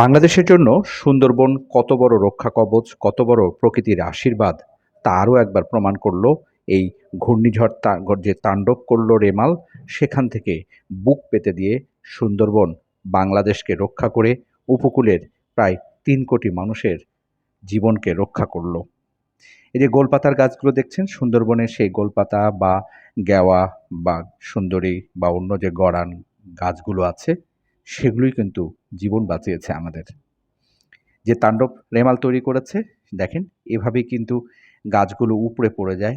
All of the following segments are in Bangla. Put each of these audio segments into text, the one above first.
বাংলাদেশের জন্য সুন্দরবন কত বড় রক্ষা কবচ, কত বড় প্রকৃতির আশীর্বাদ, তা আরও একবার প্রমাণ করল এই ঘূর্ণিঝড় যে তাণ্ডব করল রেমাল, সেখান থেকে বুক পেতে দিয়ে সুন্দরবন বাংলাদেশকে রক্ষা করে উপকূলের প্রায় তিন কোটি মানুষের জীবনকে রক্ষা করল। এই যে গোলপাতার গাছগুলো দেখছেন, সুন্দরবনের সেই গোলপাতা বা গেওয়া বা সুন্দরী বা অন্য যে গড়ান গাছগুলো আছে সেগুলোই কিন্তু জীবন বাঁচিয়েছে আমাদের। যে তাণ্ডব রেমাল তৈরি করেছে, দেখেন, এভাবেই কিন্তু গাছগুলো উপড়ে পড়ে যায়।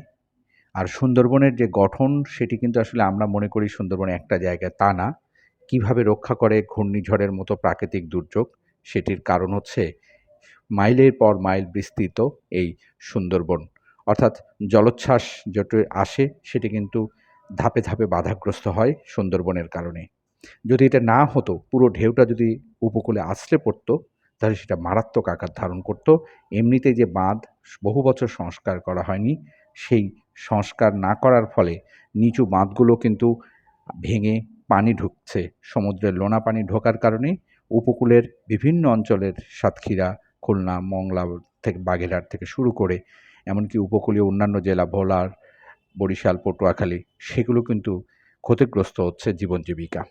আর সুন্দরবনের যে গঠন, সেটি কিন্তু আসলে আমরা মনে করি সুন্দরবনে একটা জায়গায় তা না। কীভাবে রক্ষা করে ঘূর্ণিঝড়ের মতো প্রাকৃতিক দুর্যোগ, সেটির কারণ হচ্ছে মাইলের পর মাইল বিস্তৃত এই সুন্দরবন। অর্থাৎ জলোচ্ছ্বাস যেটি আসে, সেটি কিন্তু ধাপে ধাপে বাধাগ্রস্ত হয় সুন্দরবনের কারণে। যদি এটা না হতো, পুরো ঢেউটা যদি উপকূলে আছড়ে পড়তো, তাহলে সেটা মারাত্মক আকার ধারণ করতো। এমনিতে যে বাঁধ বহু বছর সংস্কার করা হয়নি, সেই সংস্কার না করার ফলে নিচু বাঁধগুলো কিন্তু ভেঙে পানি ঢুকছে। সমুদ্রের লোনা পানি ঢোকার কারণে উপকূলের বিভিন্ন অঞ্চলের সাতক্ষীরা, খুলনা, মংলা থেকে বাগেরহাট থেকে শুরু করে এমনকি উপকূলীয় অন্যান্য জেলা ভোলার, বরিশাল, পটুয়াখালী, সেগুলো কিন্তু ক্ষতিগ্রস্ত হচ্ছে জীবন জীবিকা।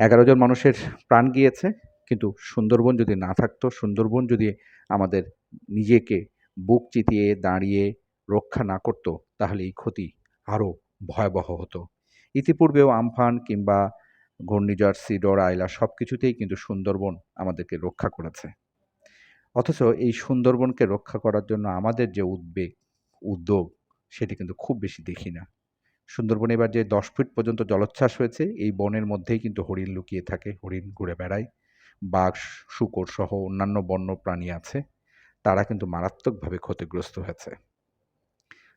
এগারো জন মানুষের প্রাণ গিয়েছে, কিন্তু সুন্দরবন যদি না থাকতো, সুন্দরবন যদি আমাদের নিজেকে বুক চিতিয়ে দাঁড়িয়ে রক্ষা না করত, তাহলে এই ক্ষতি আরও ভয়াবহ হতো। ইতিপূর্বেও আমফান কিংবা ঘূর্ণিঝড়, সিডর, আইলা সব কিছুতেই কিন্তু সুন্দরবন আমাদেরকে রক্ষা করেছে। অথচ এই সুন্দরবনকে রক্ষা করার জন্য আমাদের যে উদ্বেগ, উদ্যোগ, সেটি কিন্তু খুব বেশি দেখি না। সুন্দরবনে এবার যে দশ ফিট পর্যন্ত জলোচ্ছ্বাস হয়েছে, এই বনের মধ্যেই কিন্তু হরিণ লুকিয়ে থাকে, হরিণ ঘুরে বেড়ায়। বাঘ, শুকর সহ অন্যান্য বন্য প্রাণী আছে, তারা কিন্তু মারাত্মকভাবে ক্ষতিগ্রস্ত হয়েছে।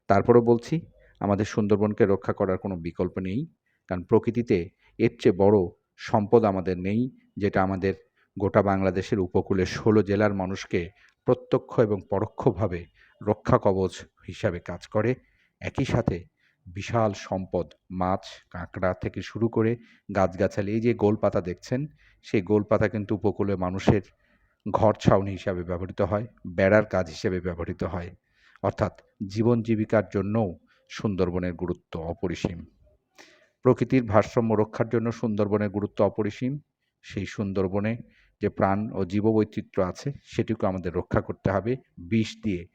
তারপরও বলছি, আমাদের সুন্দরবনকে রক্ষা করার কোনো বিকল্প নেই, কারণ প্রকৃতিতে এর চেয়ে বড় সম্পদ আমাদের নেই, যেটা আমাদের গোটা বাংলাদেশের উপকূলে ষোলো জেলার মানুষকে প্রত্যক্ষ এবং পরোক্ষভাবে রক্ষা কবচ হিসাবে কাজ করে। একই সাথে বিশাল সম্পদ, মাছ, কাঁকড়া থেকে শুরু করে গাছগাছালি, এই যে গোলপাতা দেখছেন, সেই গোলপাতা কিন্তু উপকূলে মানুষের ঘর ছাউনি হিসাবে ব্যবহৃত হয়, বেড়ার কাজ হিসেবে ব্যবহৃত হয়। অর্থাৎ জীবন জীবিকার জন্যও সুন্দরবনের গুরুত্ব অপরিসীম। প্রকৃতির ভারসাম্য রক্ষার জন্য সুন্দরবনের গুরুত্ব অপরিসীম। সেই সুন্দরবনে যে প্রাণ ও জীববৈচিত্র্য আছে, সেটিকে আমাদের রক্ষা করতে হবে। বিষ দিয়ে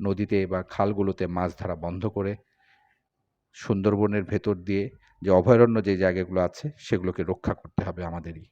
নদীতে বা খালগুলোতে মাছ ধরা বন্ধ করে সুন্দরবনের ভেতর দিয়ে যে অভয়ারণ্য যে জায়গাগুলো আছে সেগুলোকে রক্ষা করতে হবে আমাদেরই।